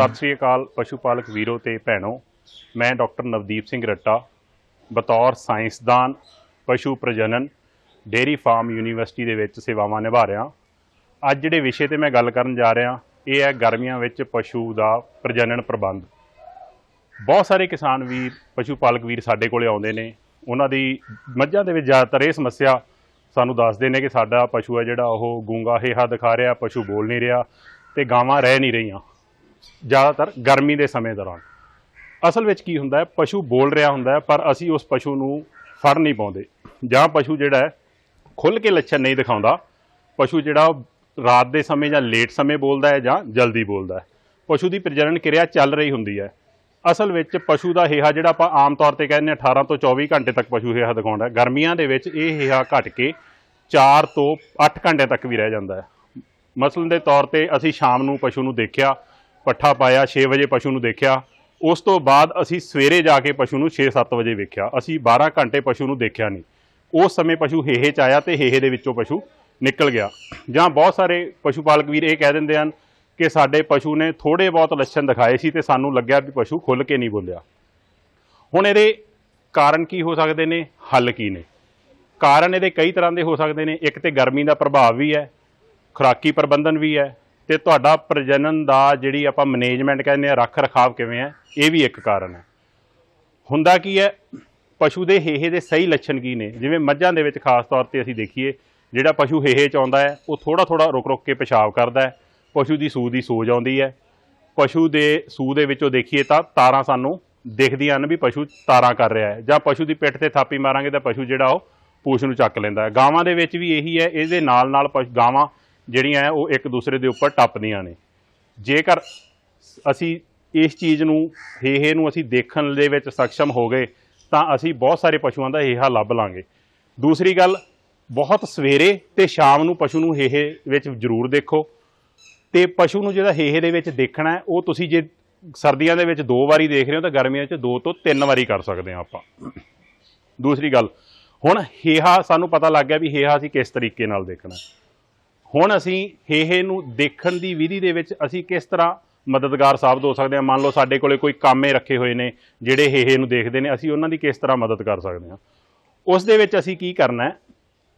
ਸਤਿ ਸ੍ਰੀ ਅਕਾਲ ਪਸ਼ੂ ਪਾਲਕ ਵੀਰੋ ਤੇ ਭੈਣੋ। ਮੈਂ ਡਾਕਟਰ ਨਵਦੀਪ ਸਿੰਘ ਰੱਟਾ, ਬਤੌਰ ਸਾਇੰਸਦਾਨ, ਪਸ਼ੂ ਪ੍ਰਜਨਨ ਡੇਰੀ ਫਾਰਮ ਯੂਨੀਵਰਸਿਟੀ ਦੇ ਵਿੱਚ ਸੇਵਾਵਾਂ ਨਿਭਾ ਰਿਹਾ। ਅੱਜ ਜਿਹੜੇ ਵਿਸ਼ੇ ਤੇ ਮੈਂ ਗੱਲ ਕਰਨ ਜਾ ਰਿਹਾ, ਇਹ ਹੈ ਗਰਮੀਆਂ ਵਿੱਚ ਪਸ਼ੂ ਦਾ ਪ੍ਰਜਨਨ ਪ੍ਰਬੰਧ। ਬਹੁਤ ਸਾਰੇ ਕਿਸਾਨ ਵੀਰ ਪਸ਼ੂ ਪਾਲਕ ਵੀਰ ਸਾਡੇ ਕੋਲੇ ਆਉਂਦੇ ਨੇ। ਉਹਨਾਂ ਦੀ ਮੱਝਾਂ ਦੇ ਵਿੱਚ ਜ਼ਿਆਦਾਤਰ ਇਹ ਸਮੱਸਿਆ ਸਾਨੂੰ ਦੱਸਦੇ ਨੇ ਕਿ ਸਾਡਾ ਪਸ਼ੂ ਹੈ ਜਿਹੜਾ ਉਹ ਗੂੰਗਾ ਹੇਹਾ ਦਿਖਾ ਰਿਹਾ, ਪਸ਼ੂ ਬੋਲ ਨਹੀਂ ਰਿਹਾ ਤੇ ਗਾਵਾਂ ਰਹਿ ਨਹੀਂ ਰਹੀਆਂ। ਜ਼ਿਆਦਾਤਰ ਗਰਮੀ ਦੇ ਸਮੇਂ ਦੌਰਾਨ। ਅਸਲ ਵਿੱਚ ਕੀ ਹੁੰਦਾ ਹੈ, ਪਸ਼ੂ ਬੋਲ ਰਿਹਾ ਹੁੰਦਾ ਹੈ, ਪਰ ਅਸੀਂ ਉਸ ਪਸ਼ੂ ਨੂੰ ਫੜ ਨਹੀਂ ਪਾਉਂਦੇ। ਜਾਂ ਪਸ਼ੂ ਜਿਹੜਾ ਹੈ ਖੁੱਲ ਕੇ ਲੱਛਣ ਨਹੀਂ ਦਿਖਾਉਂਦਾ। ਪਸ਼ੂ ਜਿਹੜਾ ਉਹ ਰਾਤ ਦੇ ਸਮੇਂ ਜਾਂ ਲੇਟ ਸਮੇਂ ਬੋਲਦਾ ਹੈ ਜਾਂ ਜਲਦੀ ਬੋਲਦਾ ਹੈ। ਪਸ਼ੂ ਦੀ ਪ੍ਰਜਨਨ ਕਿਰਿਆ ਚੱਲ ਰਹੀ ਹੁੰਦੀ ਹੈ। ਅਸਲ ਵਿੱਚ ਪਸ਼ੂ ਦਾ ਹੇਹਾ ਜਿਹੜਾ ਆਪਾਂ ਆਮ ਤੌਰ ਤੇ ਕਹਿੰਦੇ ਹਾਂ 18 ਤੋਂ 24 ਘੰਟੇ ਤੱਕ ਪਸ਼ੂ ਹੇਹਾ ਦਿਖਾਉਂਦਾ ਹੈ। ਗਰਮੀਆਂ ਦੇ ਵਿੱਚ ਇਹ ਹੇਹਾ ਘਟ ਕੇ 4 ਤੋਂ 8 ਘੰਟੇ ਤੱਕ ਵੀ ਰਹਿ ਜਾਂਦਾ ਹੈ। ਮਸਲਨ ਦੇ ਤੌਰ ਤੇ ਅਸੀਂ ਸ਼ਾਮ ਨੂੰ ਪਸ਼ੂ ਨੂੰ ਦੇਖਿਆ ਪੱਠਾ ਪਾਇਆ 6 ਵਜੇ ਪਸ਼ੂ ਨੂੰ ਦੇਖਿਆ। ਉਸ ਤੋਂ ਬਾਅਦ ਅਸੀਂ ਸਵੇਰੇ ਜਾ ਕੇ ਪਸ਼ੂ ਨੂੰ 6-7 ਵਜੇ ਵੇਖਿਆ। ਅਸੀਂ 12 ਘੰਟੇ ਪਸ਼ੂ ਨੂੰ ਦੇਖਿਆ ਨਹੀਂ। ਉਸ ਸਮੇਂ ਪਸ਼ੂ ਹੇਹੇ ਚ ਆਇਆ ਤੇ ਹੇਹੇ ਦੇ ਵਿੱਚੋਂ ਪਸ਼ੂ ਨਿਕਲ ਗਿਆ। ਜਾਂ ਬਹੁਤ ਸਾਰੇ ਪਸ਼ੂ ਪਾਲਕ ਵੀਰ ਇਹ ਕਹਿ ਦਿੰਦੇ ਹਨ ਕਿ ਸਾਡੇ ਪਸ਼ੂ ਨੇ ਥੋੜੇ ਬਹੁਤ ਲੱਛਣ ਦਿਖਾਏ ਸੀ ਤੇ ਸਾਨੂੰ ਲੱਗਿਆ ਵੀ ਪਸ਼ੂ ਖੁੱਲ ਕੇ ਨਹੀਂ ਬੋਲਿਆ। ਹੁਣ ਇਹਦੇ ਕਾਰਨ ਕੀ ਹੋ ਸਕਦੇ ਨੇ? ਹੱਲ ਕੀ ਨੇ? ਕਾਰਨ ਇਹਦੇ ਕਈ ਤਰ੍ਹਾਂ ਦੇ ਹੋ ਸਕਦੇ ਨੇ। ਇੱਕ ਤੇ ਗਰਮੀ ਦਾ ਪ੍ਰਭਾਵ ਵੀ ਹੈ, ਖੁਰਾਕੀ ਪ੍ਰਬੰਧਨ ਵੀ ਹੈ ਤੇ ਤੁਹਾਡਾ ਪ੍ਰਜਨਨ ਦਾ ਜਿਹੜੀ ਆਪਾਂ ਮੈਨੇਜਮੈਂਟ ਕਹਿੰਦੇ ਆ ਰੱਖ ਰਖਾਵ ਕਿਵੇਂ ਹੈ ਇਹ ਵੀ ਇੱਕ ਕਾਰਨ ਹੈ। ਹੁੰਦਾ ਕੀ ਹੈ, ਪਸ਼ੂ ਦੇ ਹੇਹੇ ਦੇ ਸਹੀ ਲੱਛਣ ਕੀ ਨੇ? ਜਿਵੇਂ ਮੱਝਾਂ ਦੇ ਵਿੱਚ ਖਾਸ ਤੌਰ ਤੇ ਅਸੀਂ ਦੇਖੀਏ, ਜਿਹੜਾ ਪਸ਼ੂ ਹੇਹੇ ਚ ਆਉਂਦਾ ਹੈ, ਉਹ ਥੋੜਾ ਥੋੜਾ ਰੁਕ ਰੁਕ ਕੇ ਪਿਸ਼ਾਬ ਕਰਦਾ ਹੈ। ਪਸ਼ੂ ਦੀ ਸੂਹ ਦੀ ਸੋਜ ਆਉਂਦੀ ਹੈ। ਪਸ਼ੂ ਦੇ ਸੂ ਦੇ ਵਿੱਚੋਂ ਦੇਖੀਏ ਤਾਂ ਤਾਰਾਂ ਸਾਨੂੰ ਦਿਖਦੀਆਂ ਹਨ ਵੀ ਪਸ਼ੂ ਤਾਰਾਂ ਕਰ ਰਿਹਾ ਹੈ। ਜਾਂ ਪਸ਼ੂ ਦੀ ਪਿੱਠ ਤੇ ਥਾਪੀ ਮਾਰਾਂਗੇ ਤਾਂ ਪਸ਼ੂ ਜਿਹੜਾ ਉਹ ਪੂਛ ਨੂੰ ਚੱਕ ਲੈਂਦਾ ਹੈ। ਗਾਵਾਂ ਦੇ ਵਿੱਚ ਵੀ ਇਹੀ ਹੈ, ਇਹਦੇ ਨਾਲ ਨਾਲ ਪਸ਼ੂ, ਗਾਵਾਂ ਜਿਹੜੀਆਂ ਹੈ ਉਹ ਇੱਕ ਦੂਸਰੇ ਦੇ ਉੱਪਰ ਟੱਪਦੀਆਂ ਨੇ। ਜੇਕਰ ਅਸੀਂ ਇਸ ਚੀਜ਼ ਨੂੰ, ਹੇਹੇ ਨੂੰ ਅਸੀਂ ਦੇਖਣ ਦੇ ਵਿੱਚ ਸક્ષਮ ਹੋ ਗਏ, ਤਾਂ ਅਸੀਂ ਬਹੁਤ ਸਾਰੇ ਪਸ਼ੂਆਂ ਦਾ ਹੇਹਾ ਲੱਭ ਲਾਂਗੇ। ਦੂਸਰੀ ਗੱਲ, ਬਹੁਤ ਸਵੇਰੇ ਤੇ ਸ਼ਾਮ ਨੂੰ ਪਸ਼ੂ ਨੂੰ ਹੇਹੇ ਵਿੱਚ ਜ਼ਰੂਰ ਦੇਖੋ। ਤੇ ਪਸ਼ੂ ਨੂੰ ਜਿਹੜਾ ਹੇਹੇ ਦੇ ਵਿੱਚ ਦੇਖਣਾ ਹੈ, ਉਹ ਤੁਸੀਂ ਜੇ ਸਰਦੀਆਂ ਦੇ ਵਿੱਚ ਦੋ ਵਾਰੀ ਦੇਖ ਰਹੇ ਹੋ, ਤਾਂ ਗਰਮੀਆਂ 'ਚ ਦੋ ਤੋਂ ਤਿੰਨ ਵਾਰੀ ਕਰ ਸਕਦੇ ਹਾਂ ਆਪਾਂ। ਦੂਸਰੀ ਗੱਲ, ਹੁਣ ਹੇਹਾ ਸਾਨੂੰ ਪਤਾ ਲੱਗ ਗਿਆ ਵੀ ਹੇਹਾ ਅਸੀਂ ਕਿਸ ਤਰੀਕੇ ਨਾਲ ਦੇਖਣਾ ਹੁਣ ਅਸੀਂ ਹੇਹੇ ਨੂੰ ਦੇਖਣ ਦੀ ਵਿਧੀ ਦੇ ਵਿੱਚ ਅਸੀਂ ਕਿਸ ਤਰ੍ਹਾਂ ਮਦਦਗਾਰ ਸਾਬਤ ਹੋ ਸਕਦੇ ਹਾਂ? ਮੰਨ ਲਓ ਸਾਡੇ ਕੋਲੇ ਕੋਈ ਕਾਮੇ ਰੱਖੇ ਹੋਏ ਨੇ, ਜਿਹੜੇ ਹੇਹੇ ਨੂੰ ਦੇਖਦੇ ਨੇ, ਅਸੀਂ ਉਹਨਾਂ ਦੀ ਕਿਸ ਤਰ੍ਹਾਂ ਮਦਦ ਕਰ ਸਕਦੇ ਹਾਂ? ਉਸ ਦੇ ਵਿੱਚ ਅਸੀਂ ਕੀ ਕਰਨਾ ਹੈ?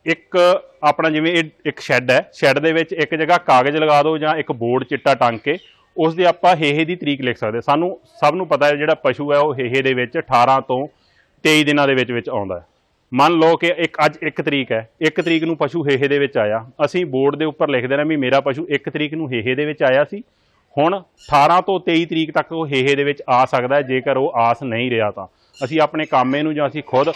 ਇੱਕ ਆਪਣਾ ਜਿਵੇਂ ਇਹ ਇੱਕ ਸ਼ੈੱਡ ਹੈ, ਸ਼ੈੱਡ ਦੇ ਵਿੱਚ ਇੱਕ ਜਗ੍ਹਾ ਕਾਗਜ਼ ਲਗਾ ਦਿਓ ਜਾਂ ਇੱਕ ਬੋਰਡ ਚਿੱਟਾ ਟੰਗ ਕੇ, ਉਸ ਦੇ ਆਪਾਂ ਹੇਹੇ ਦੀ ਤਰੀਕ ਲਿਖ ਸਕਦੇ ਸਾਨੂੰ ਸਭ ਨੂੰ ਪਤਾ ਹੈ ਜਿਹੜਾ ਪਸ਼ੂ ਹੈ, ਉਹ ਹੇਹੇ ਦੇ ਵਿੱਚ 18 ਤੋਂ 23 ਦਿਨਾਂ ਦੇ ਵਿੱਚ ਵਿੱਚ ਆਉਂਦਾ ਹੈ। ਮੰਨ ਲਓ ਕਿ ਇੱਕ ਅੱਜ ਇੱਕ ਤਰੀਕ ਹੈ। ਇੱਕ ਤਰੀਕ ਨੂੰ ਪਸ਼ੂ ਹੇਹੇ ਦੇ ਵਿੱਚ ਆਇਆ। ਅਸੀਂ ਬੋਰਡ ਦੇ ਉੱਪਰ ਲਿਖ ਦੇਣਾ ਵੀ ਮੇਰਾ ਪਸ਼ੂ ਇੱਕ ਤਰੀਕ ਨੂੰ ਹੇਹੇ ਦੇ ਵਿੱਚ ਆਇਆ ਸੀ। ਹੁਣ 18 ਤੋਂ 23 ਤਰੀਕ ਤੱਕ ਉਹ ਹੇਹੇ ਦੇ ਵਿੱਚ ਆ ਸਕਦਾ ਹੈ, ਜੇਕਰ ਉਹ ਆਸ ਨਹੀਂ ਰਿਹਾ ਤਾਂ। ਅਸੀਂ ਆਪਣੇ ਕਾਮੇ ਨੂੰ ਜਾਂ ਅਸੀਂ ਖੁਦ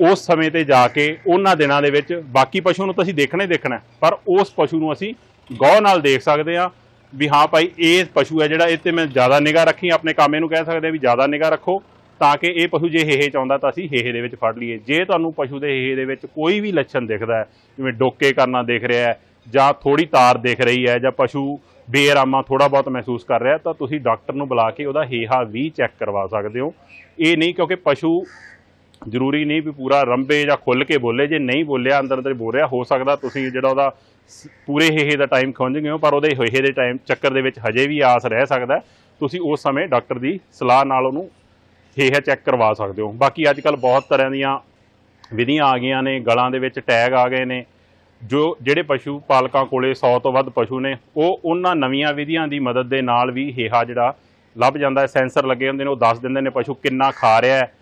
ਉਸ ਸਮੇਂ ਤੇ ਜਾ ਕੇ ਉਹਨਾਂ ਦਿਨਾਂ ਦੇ ਵਿੱਚ ਬਾਕੀ ਪਸ਼ੂ ਨੂੰ ਤਾਂ ਅਸੀਂ ਦੇਖਣਾ ਹੀ ਦੇਖਣਾ ਪਰ ਉਸ ਪਸ਼ੂ ਨੂੰ ਅਸੀਂ ਗੌਰ ਨਾਲ ਦੇਖ ਸਕਦੇ ਹਾਂ ਵੀ ਹਾਂ ਭਾਈ, ਇਹ ਪਸ਼ੂ ਹੈ ਜਿਹੜਾ ਇਹ ਤੇ ਮੈਂ ਜ਼ਿਆਦਾ ਨਿਗਾਹ ਰੱਖੀ, ਆਪਣੇ ਕਾਮੇ ਨੂੰ ਕਹਿ ਸਕਦੇ ਹਾਂ ਵੀ ਜ਼ਿਆਦਾ ਨਿਗਾਹ ਰੱਖੋ। ਤਾਂ ਕਿ ਇਹ ਪਸ਼ੂ ਜੇ ਹੇਹੇ ਚ ਆਉਂਦਾ ਤਾਂ ਅਸੀਂ ਹੇਹੇ ਦੇ ਵਿੱਚ ਫੜ ਲਈਏ। ਜੇ ਤੁਹਾਨੂੰ ਪਸ਼ੂ ਦੇ ਹੇਹੇ ਦੇ ਵਿੱਚ ਕੋਈ ਵੀ ਲੱਛਣ ਦਿਖਦਾ ਹੈ, ਜਿਵੇਂ ਡੋਕੇ ਕਰਨਾ ਦਿਖ ਰਿਹਾ ਹੈ, ਜਾਂ ਥੋੜੀ ਤਾਰ ਦਿਖ ਰਹੀ ਹੈ, ਜਾਂ ਪਸ਼ੂ ਬੇਆਰਾਮਾ ਥੋੜਾ ਬਹੁਤ ਮਹਿਸੂਸ ਕਰ ਰਿਹਾ ਤਾਂ ਤੁਸੀਂ ਡਾਕਟਰ ਨੂੰ ਬੁਲਾ ਕੇ ਉਹਦਾ ਹੇਹਾ ਵੀ ਚੈੱਕ ਕਰਵਾ ਸਕਦੇ ਹੋ। ਇਹ ਨਹੀਂ ਕਿਉਂਕਿ ਪਸ਼ੂ ਜ਼ਰੂਰੀ ਨਹੀਂ ਵੀ ਪੂਰਾ ਰੰਬੇ ਜਾਂ ਖੁੱਲ ਕੇ ਬੋਲੇ। ਜੇ ਨਹੀਂ ਬੋਲਿਆ, ਅੰਦਰ ਅੰਦਰ ਬੋਲ ਰਿਹਾ, ਹੋ ਸਕਦਾ ਤੁਸੀਂ ਜਿਹੜਾ ਉਹਦਾ ਸ- ਪੂਰੇ ਹੇਹੇ ਦਾ ਟਾਈਮ ਖੁੰਝ ਗਏ ਹੋ, ਪਰ ਉਹਦੇ ਹੇਹੇ ਦੇ ਟਾਈਮ ਚੱਕਰ ਦੇ ਵਿੱਚ ਹਜੇ ਵੀ ਆਸ ਰਹਿ ਸਕਦਾ ਤੁਸੀਂ ਉਸ ਸਮੇਂ ਡਾਕਟਰ ਦੀ ਸਲਾਹ ਨਾਲ ਉਹਨੂੰ ਹੇਹਾ ਚੈੱਕ ਕਰਵਾ ਸਕਦੇ ਹੋ। ਬਾਕੀ ਅੱਜ ਕੱਲ ਬਹੁਤ ਤਰ੍ਹਾਂ ਦੀਆਂ ਵਿਧੀਆਂ ਆ ਗਈਆਂ ਨੇ, ਗਲਾਂ ਦੇ ਵਿੱਚ ਟੈਗ ਆ ਗਏ ਨੇ, ਜੋ ਜਿਹੜੇ ਪਸ਼ੂ ਪਾਲਕਾਂ ਕੋਲੇ 100 ਤੋਂ ਵੱਧ ਪਸ਼ੂ ਨੇ, ਉਹ ਉਹਨਾਂ ਨਵੀਆਂ ਵਿਧੀਆਂ ਦੀ ਮਦਦ ਦੇ ਨਾਲ ਵੀ ਹੇਹਾ ਜਿਹੜਾ ਲੱਭ ਜਾਂਦਾ ਹੈ। ਸੈਂਸਰ ਲੱਗੇ ਹੁੰਦੇ ਨੇ, ਉਹ ਦੱਸ ਦਿੰਦੇ ਨੇ ਪਸ਼ੂ ਕਿੰਨਾ ਖਾ ਰਿਹਾ ਹੈ।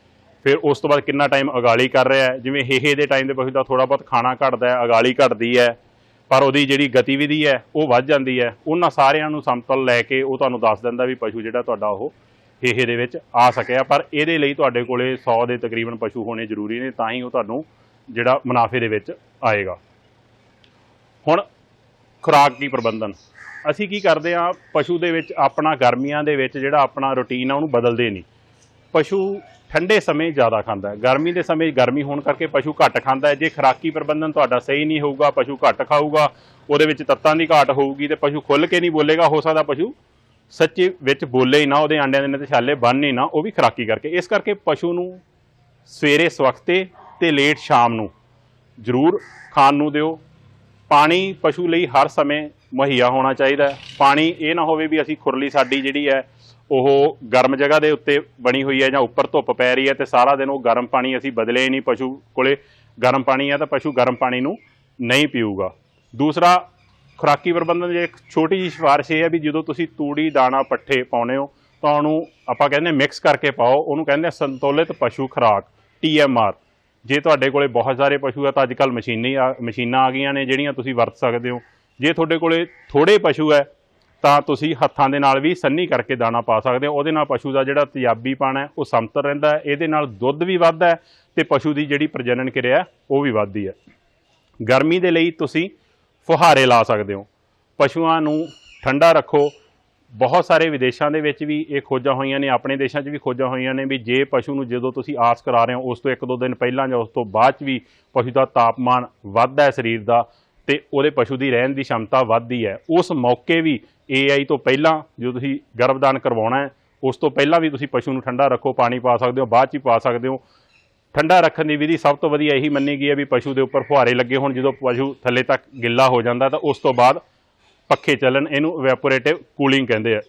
ਫਿਰ ਉਸ ਤੋਂ ਬਾਅਦ ਕਿੰਨਾ ਟਾਈਮ ਅਗਾਲੀ ਕਰ ਰਿਹਾ ਹੈ। ਜਿਵੇਂ ਹੇਹੇ ਦੇ ਟਾਈਮ ਦੇ ਪਸ਼ੂ ਦਾ ਥੋੜਾ ਬਹੁਤ ਖਾਣਾ ਘਟਦਾ ਹੈ, ਅਗਾਲੀ ਘਟਦੀ ਹੈ, ਪਰ ਉਹਦੀ ਜਿਹੜੀ ਗਤੀਵਿਧੀ ਹੈ, ਉਹ ਵੱਧ ਜਾਂਦੀ ਹੈ। ਉਹਨਾਂ ਸਾਰਿਆਂ ਨੂੰ ਸਮਤਲ ਲੈ ਕੇ ਉਹ ਤੁਹਾਨੂੰ ਦੱਸ ਦਿੰਦਾ ਵੀ ਪਸ਼ੂ ਜਿਹੜਾ ਤੁਹਾਡਾ ਉਹ ਹੇਹੇ ਦੇ ਵਿੱਚ ਆ ਸਕਿਆ, ਪਰ ਇਹਦੇ ਲਈ ਤੁਹਾਡੇ ਕੋਲੇ 100 ਦੇ ਤਕਰੀਬਨ ਪਸ਼ੂ ਹੋਣੇ ਜ਼ਰੂਰੀ ਨੇ, ਤਾਂ ਹੀ ਉਹ ਤੁਹਾਨੂੰ ਜਿਹੜਾ ਮੁਨਾਫੇ ਦੇ ਵਿੱਚ ਆਏਗਾ। ਹੁਣ ਖੁਰਾਕ ਕੀ ਪ੍ਰਬੰਧਨ। ਅਸੀਂ ਕੀ ਕਰਦੇ ਆ ਪਸ਼ੂ ਦੇ ਵਿੱਚ ਆਪਣਾ ਗਰਮੀਆਂ ਦੇ ਵਿੱਚ ਜਿਹੜਾ ਆਪਣਾ ਰੁਟੀਨ ਆ, ਉਹਨੂੰ ਬਦਲਦੇ ਨਹੀਂ। ਪਸ਼ੂ ਠੰਡੇ ਸਮੇਂ ਜ਼ਿਆਦਾ ਖਾਂਦਾ ਹੈ। ਗਰਮੀ ਦੇ ਸਮੇਂ ਗਰਮੀ ਹੋਣ ਕਰਕੇ ਪਸ਼ੂ ਘੱਟ ਖਾਂਦਾ ਹੈ। ਜੇ ਖੁਰਾਕੀ ਪ੍ਰਬੰਧਨ ਤੁਹਾਡਾ ਸਹੀ ਨਹੀਂ ਹੋਊਗਾ, ਪਸ਼ੂ ਘੱਟ ਖਾਊਗਾ, ਉਹਦੇ ਵਿੱਚ ਤੱਤਾਂ ਦੀ ਘਾਟ ਹੋਊਗੀ ਤੇ ਪਸ਼ੂ ਖੁੱਲ ਕੇ ਨਹੀਂ ਬੋਲੇਗਾ, ਹੋ ਸਕਦਾ ਪਸ਼ੂ ਸੱਚੇ ਵਿੱਚ ਬੋਲੇ ਹੀ ਨਾ, ਉਹਦੇ ਆਂਡਿਆਂ ਦੇ ਨੇ ਛਾਲੇ ਬੰਨ ਹੀ ਨਾ, ਉਹ ਵੀ ਖੁਰਾਕੀ ਕਰਕੇ। ਇਸ ਕਰਕੇ ਪਸ਼ੂ ਨੂੰ ਸਵੇਰੇ ਸਵਖਤੇ ਤੇ ਲੇਟ ਸ਼ਾਮ ਨੂੰ ਜ਼ਰੂਰ ਖਾਣ ਨੂੰ ਦਿਓ। ਪਾਣੀ ਪਸ਼ੂ ਲਈ ਹਰ ਸਮੇਂ ਮੁਹੱਈਆ ਹੋਣਾ ਚਾਹੀਦਾ ਪਾਣੀ ਇਹ ਨਾ ਹੋਵੇ ਵੀ ਅਸੀਂ ਖੁਰਲੀ ਸਾਡੀ ਜਿਹੜੀ ਹੈ, ਉਹ ਗਰਮ ਜਗ੍ਹਾ ਦੇ ਉੱਤੇ ਬਣੀ ਹੋਈ ਹੈ ਜਾਂ ਉੱਪਰ ਧੁੱਪ ਪੈ ਰਹੀ ਹੈ ਤੇ ਸਾਰਾ ਦਿਨ ਉਹ ਗਰਮ ਪਾਣੀ ਅਸੀਂ ਬਦਲੇ ਹੀ ਨਹੀਂ ਪਸ਼ੂ ਕੋਲੇ। ਗਰਮ ਪਾਣੀ ਹੈ ਤਾਂ ਪਸ਼ੂ ਗਰਮ ਪਾਣੀ ਨੂੰ ਨਹੀਂ ਪੀਊਗਾ। ਦੂਸਰਾ ਖੁਰਾਕੀ ਪ੍ਰਬੰਧਨ ਦੀ ਇੱਕ ਛੋਟੀ ਜਿਹੀ ਸਿਫਾਰਿਸ਼ ਇਹ ਹੈ ਵੀ ਜਦੋਂ ਤੁਸੀਂ ਤੂੜੀ, ਦਾਣਾ, ਪੱਠੇ ਪਾਉਨੇ ਹੋ, ਤਾਂ ਉਹਨੂੰ ਆਪਾਂ ਕਹਿੰਦੇ ਮਿਕਸ ਕਰਕੇ ਪਾਓ। ਉਹਨੂੰ ਕਹਿੰਦੇ ਸੰਤੁਲਿਤ ਪਸ਼ੂ ਖੁਰਾਕ TMR ਜੇ ਤੁਹਾਡੇ ਕੋਲੇ ਬਹੁਤ ਸਾਰੇ ਪਸ਼ੂ ਆ, ਤਾਂ ਅੱਜਕੱਲ ਮਸ਼ੀਨੀ ਆ- ਮਸ਼ੀਨਾਂ ਆ ਗਈਆਂ ਨੇ ਜਿਹੜੀਆਂ ਤੁਸੀਂ ਵਰਤ ਸਕਦੇ ਹੋ। ਜੇ ਤੁਹਾਡੇ ਕੋਲੇ ਥੋੜੇ ਪਸ਼ੂ ਹੈ, ਤਾਂ ਤੁਸੀਂ ਹੱਥਾਂ ਦੇ ਨਾਲ ਵੀ ਸੰਨੀ ਕਰਕੇ ਦਾਣਾ ਪਾ ਸਕਦੇ ਹੋ। ਉਹਦੇ ਨਾਲ ਪਸ਼ੂ ਦਾ ਜਿਹੜਾ ਤੇਜ਼ਾਬੀਪਣ ਹੈ, ਉਹ ਸਮਤਲ ਰਹਿੰਦਾ ਹੈ। ਇਹਦੇ ਨਾਲ ਦੁੱਧ ਵੀ ਵੱਧਦਾ ਹੈ ਤੇ ਪਸ਼ੂ ਦੀ ਜਿਹੜੀ ਪ੍ਰਜਨਨ ਕਿਰਿਆ ਉਹ ਵੀ ਵੱਧਦੀ ਹੈ। ਗਰਮੀ ਦੇ ਲਈ ਤੁਸੀਂ ਫੁਹਾਰੇ ਲਾ ਸਕਦੇ ਹੋ। ਪਸ਼ੂਆਂ ਨੂੰ ਠੰਡਾ ਰੱਖੋ। ਬਹੁਤ ਸਾਰੇ ਵਿਦੇਸ਼ਾਂ ਦੇ ਵਿੱਚ ਵੀ ਇਹ ਖੋਜਾਂ ਹੋਈਆਂ ਨੇ, ਆਪਣੇ ਦੇਸ਼ਾਂ 'ਚ ਵੀ ਖੋਜਾਂ ਹੋਈਆਂ ਨੇ ਵੀ ਜੇ ਪਸ਼ੂ ਨੂੰ ਜਦੋਂ ਤੁਸੀਂ ਆਸ ਕਰਾ ਰਹੇ ਹੋ, ਉਸ ਤੋਂ ਇੱਕ ਦੋ ਦਿਨ ਪਹਿਲਾਂ ਜਾਂ ਉਸ ਤੋਂ ਬਾਅਦ 'ਚ ਵੀ ਪਸ਼ੂ ਦਾ ਤਾਪਮਾਨ ਵੱਧਦਾ ਹੈ ਸਰੀਰ ਦਾ ਤੇ ਉਹਦੇ ਪਸ਼ੂ ਦੀ ਰਹਿਣ ਦੀ ਸ਼ਮਤਾ ਵੱਧਦੀ ਹੈ। ਉਸ ਮੌਕੇ ਵੀ AI ਤੋਂ ਪਹਿਲਾਂ ਜੋ ਤੁਸੀਂ ਗਰਭਦਾਨ ਕਰਵਾਉਣਾ ਹੈ, ਉਸ ਤੋਂ ਪਹਿਲਾਂ ਵੀ ਤੁਸੀਂ ਪਸ਼ੂ ਨੂੰ ਠੰਡਾ ਰੱਖੋ, ਪਾਣੀ ਪਾ ਸਕਦੇ ਹੋ, ਬਾਅਦ 'ਚ ਹੀ ਪਾ ਸਕਦੇ ਹੋ। ਠੰਡਾ ਰੱਖਣ ਦੀ ਵਿਧੀ ਸਭ ਤੋਂ ਵਧੀਆ ਇਹੀ ਮੰਨੀ ਗਈ ਹੈ ਵੀ ਪਸ਼ੂ ਦੇ ਉੱਪਰ ਫੁਹਾਰੇ ਲੱਗੇ ਹੋਣ। ਜਦੋਂ ਪਸ਼ੂ ਥੱਲੇ ਤੱਕ ਗਿੱਲਾ ਹੋ ਜਾਂਦਾ ਤਾਂ ਉਸ ਤੋਂ ਬਾਅਦ ਪੱਖੇ ਚੱਲਣ। ਇਹਨੂੰ ਵੈਪੋਰੇਟਿਵ ਕੂਲਿੰਗ ਕਹਿੰਦੇ ਆ।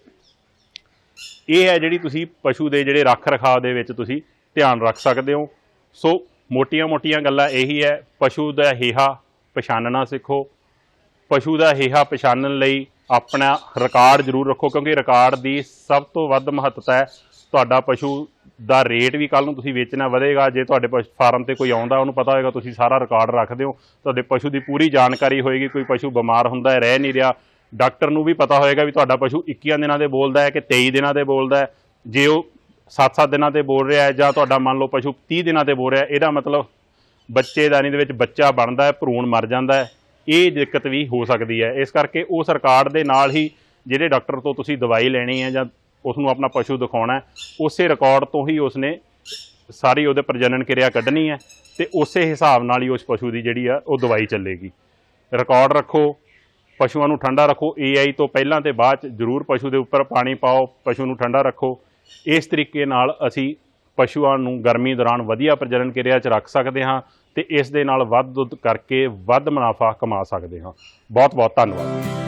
ਇਹ ਹੈ ਜਿਹੜੀ ਤੁਸੀਂ ਪਸ਼ੂ ਦੇ ਜਿਹੜੇ ਰੱਖ ਰਖਾਅ ਦੇ ਵਿੱਚ ਤੁਸੀਂ ਧਿਆਨ ਰੱਖ ਸਕਦੇ ਹੋ। ਸੋ ਮੋਟੀਆਂ-ਮੋਟੀਆਂ ਗੱਲਾਂ ਇਹੀ ਹੈ, ਪਸ਼ੂ ਦਾ ਹੇਹਾ ਪਛਾਣਨਾ ਸਿੱਖੋ। ਪਸ਼ੂ ਦਾ ਹੇਹਾ ਪਛਾਣਨ ਲਈ ਆਪਣਾ ਰਿਕਾਰਡ ਜ਼ਰੂਰ ਰੱਖੋ, ਕਿਉਂਕਿ ਰਿਕਾਰਡ ਦੀ ਸਭ ਤੋਂ ਵੱਧ ਮਹੱਤਤਾ ਹੈ ਤੁਹਾਡਾ ਪਸ਼ੂ ਦਾ ਰੇਟ ਵੀ ਕੱਲ ਨੂੰ ਤੁਸੀਂ ਵੇਚਣਾ ਵਧੇਗਾ, ਜੇ ਤੁਹਾਡੇ ਪਸ਼ੂ, ਫਾਰਮ ਤੇ ਕੋਈ ਆਉਂਦਾ, ਉਹਨੂੰ ਪਤਾ ਹੋਏਗਾ, ਤੁਸੀਂ ਸਾਰਾ ਰਿਕਾਰਡ ਰੱਖਦੇ ਹੋ। ਤੁਹਾਡੇ ਪਸ਼ੂ ਦੀ ਪੂਰੀ ਜਾਣਕਾਰੀ ਹੋਏਗੀ, ਕੋਈ ਪਸ਼ੂ ਬਿਮਾਰ ਹੁੰਦਾ ਹੈ, ਰਹਿ ਨਹੀਂ ਰਿਹਾ। ਡਾਕਟਰ ਨੂੰ ਵੀ ਪਤਾ ਹੋਏਗਾ ਵੀ ਤੁਹਾਡਾ ਪਸ਼ੂ 21 ਦਿਨਾਂ ਦੇ ਬੋਲਦਾ ਹੈ ਕਿ 23 ਦਿਨਾਂ ਦੇ ਬੋਲਦਾ ਹੈ। ਜੇ ਉਹ 7-7 ਦਿਨਾਂ ਤੇ ਬੋਲ ਰਿਹਾ ਹੈ ਜਾਂ ਤੁਹਾਡਾ ਮੰਨ ਲਓ ਪਸ਼ੂ 30 ਦਿਨਾਂ ਤੇ ਬੋਲ ਰਿਹਾ ਇਹਦਾ ਮਤਲਬ ਬੱਚੇਦਾਨੀ ਦੇ ਵਿੱਚ ਬੱਚਾ ਬਣਦਾ ਹੈ, ਭਰੂਣ ਮਰ ਜਾਂਦਾ ਹੈ। ਇਹ ਦਿੱਕਤ ਵੀ ਹੋ ਸਕਦੀ ਹੈ। ਇਸ ਕਰਕੇ ਉਹ ਸਰਕਾਰ ਦੇ ਨਾਲ ਹੀ ਜਿਹੜੇ ਡਾਕਟਰ ਤੋਂ ਤੁਸੀਂ ਦਵਾਈ ਲੈਣੀ ਹੈ ਜਾਂ ਉਸ ਨੂੰ ਆਪਣਾ ਪਸ਼ੂ ਦਿਖਾਉਣਾ ਉਸੇ ਰਿਕਾਰਡ ਤੋਂ ਹੀ ਉਸਨੇ ਸਾਰੀ ਉਹਦੇ ਪ੍ਰਜਨਨ ਕਿਰਿਆ ਕੱਢਣੀ ਹੈ ਤੇ ਉਸੇ ਹਿਸਾਬ ਨਾਲ ਹੀ ਉਸ ਪਸ਼ੂ ਦੀ ਜਿਹੜੀ ਆ, ਉਹ ਦਵਾਈ ਚੱਲੇਗੀ। ਰਿਕਾਰਡ ਰੱਖੋ, ਪਸ਼ੂਆਂ ਨੂੰ ਠੰਡਾ ਰੱਖੋ। AI ਤੋਂ ਪਹਿਲਾਂ ਤੇ ਬਾਅਦ ਚ ਜ਼ਰੂਰ ਪਸ਼ੂ ਦੇ ਉੱਪਰ ਪਾਣੀ ਪਾਓ, ਪਸ਼ੂ ਨੂੰ ਠੰਡਾ ਰੱਖੋ। ਇਸ ਤਰੀਕੇ ਨਾਲ ਅਸੀਂ ਪਸ਼ੂਆਂ ਨੂੰ ਗਰਮੀ ਦੌਰਾਨ ਵਧੀਆ ਪ੍ਰਜਨਨ ਕਿਰਿਆ 'ਚ ਰੱਖ ਸਕਦੇ ਹਾਂ ਤੇ ਇਸ ਦੇ ਨਾਲ ਵੱਧ ਦੁੱਧ ਕਰਕੇ ਵੱਧ ਮੁਨਾਫਾ ਕਮਾ ਸਕਦੇ ਹਾਂ। ਬਹੁਤ ਬਹੁਤ ਧੰਨਵਾਦ।